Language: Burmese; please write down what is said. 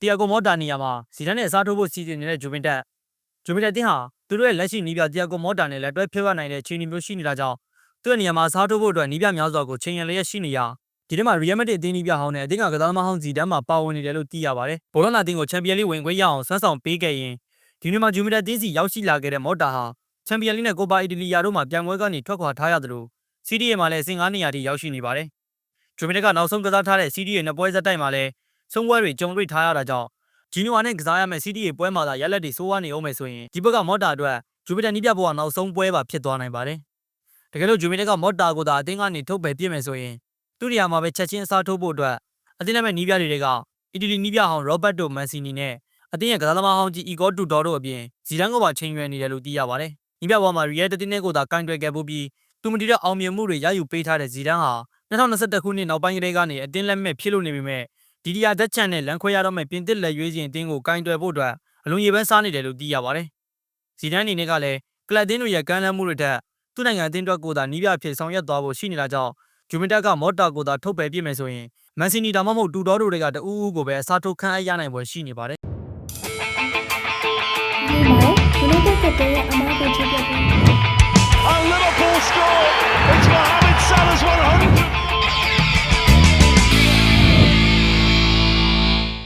တီယာဂိုမော့တာနေရာမှာဇီဒန်နဲ့အစားထိုးဖို့စီစဉ်နေတဲ့ဂျိုဗင်တက်ဂျိုဗင်တက်တင်းဟာသူတို့ရဲ့လက်ရှိနီးပြတီယာဂိုမော့တာနဲ့လက်တွဲဖျက်ဖက်နိုင်တဲ့ခြေအနေမျိုးရှိနေတာကြောင့်သူ့ရဲ့နေရာမှာအစားထိုးဖို့အတွက်နီးပြများစွာကိုချိန်ရန်လျက်ရှိနေရာဒီထဲမှာ Real Madrid အသင်းနီးပြဟောင်းနဲ့အသင်းကကစားသမားဟောင်းဇီဒန်မှာပါဝင်နေတယ်လို့သိရပါတယ်။ဘောလုံးနာအသင်းကိုချန်ပီယံလိဝင်ခွင့်ရအောင်ဆွမ်းဆောင်ပေးခဲ့ရင်ဒီနေ့မှာဂျိုဗင်တက်တင်းစီရောက်ရှိလာခဲ့တဲ့မော့တာဟာချန်ပီယံလိနဲ့ကိုပါအီတလီယာတို့မှာပြိုင်ပွဲကနေထွက်ခွာထားရသလို CDA မှာလည်းအဆင့်9နေရာထိရောက်ရှိနေပါတယ်။ဂျိုဗင်တက်ကနောက်ဆုံးကစားထားတဲ့ CDA နှစ်ပွဲဆက်တိုက်မှာလည်း ဆုံးပွဲတွေကြုံတွေ့ထားရတာကြောင့်ဂျီနိုဝါနဲ့ကစားရမယ့် CDA ပွဲမှာသာရက်လက်တွေစိုးဝါးနေအောင်မယ်ဆိုရင်ဒီဘက်ကမော့တာအတွက်ဂျိုဗင်တက်နီးပြဖို့ကနောက်ဆုံးပွဲပါဖြစ်သွားနိုင်ပါတယ်။တကယ်လို့ဂျိုဗင်တက်ကမော့တာကိုသာအသင်းကနေထုတ်ပယ်ပြစ်မယ်ဆိုရင်သူ့နေရာမှာပဲချက်ချင်းအစားထိုးဖို့အတွက်အသင်းလက်မဲ့နီးပြတွေတွေကအီတလီနီးပြဟောင်းရောဘတ်တိုမန်စီနီနဲ့အသင်းရဲ့ကစားသမားဟောင်းကြီးအီဂေါတူဒေါ်တို့အပြင်ဇီဒန်ကိုပါချိန်ရွယ်နေတယ်လို့သိရပါတယ်။နီးပြဘွားမှာရီယယ်တတင်းနဲ့ကိုသာကင်တွယ်ခဲ့ဖို့ပြီးသူမတီတဲ့အောင်မြင်မှုတွေရယူပေးထားတဲ့ဇီဒန်ဟာ2021ခုနှစ်နောက်ပိုင်းကလေးကနေအတင်းလက်မဲ့ဖြစ်လို့နေပေမဲ့ ဒီဒီယာဒက်ချန်နဲ့လန်ခွဲရတော့မဲ့ပြင်သစ်လက်ရွေးစဉ်အတင်းကိုကင်တွယ်ဖို့အတွက်အလွန်ရေပန်းစားနေတယ်လို့သိရပါတယ်။ဇီဒန်အနေနဲ့ကလည်းကလပ်အသင်းတွေရဲ့ကမ်းလှမ်းမှုတွေထက်သူ့နိုင်ငံအသင်းအတွက်ကိုသာနီးပြဖြစ်ဆောင်ရွက်သွားဖို့ရှိနေတာကြောင့်ဂျူမင်တက်ကမော့တာကိုသာထုတ်ပယ်ပြစ်မယ်ဆိုရင်မန်စီနီဒါမှမဟုတ်တူတော်တို့တွေကတအူးအူးကိုပဲအစားထိုးခန့်အပ်ရနိုင်ပွဲရှိနေပါတယ်ဒီမှာ United ကတည်းကအမားကိုချပြပေး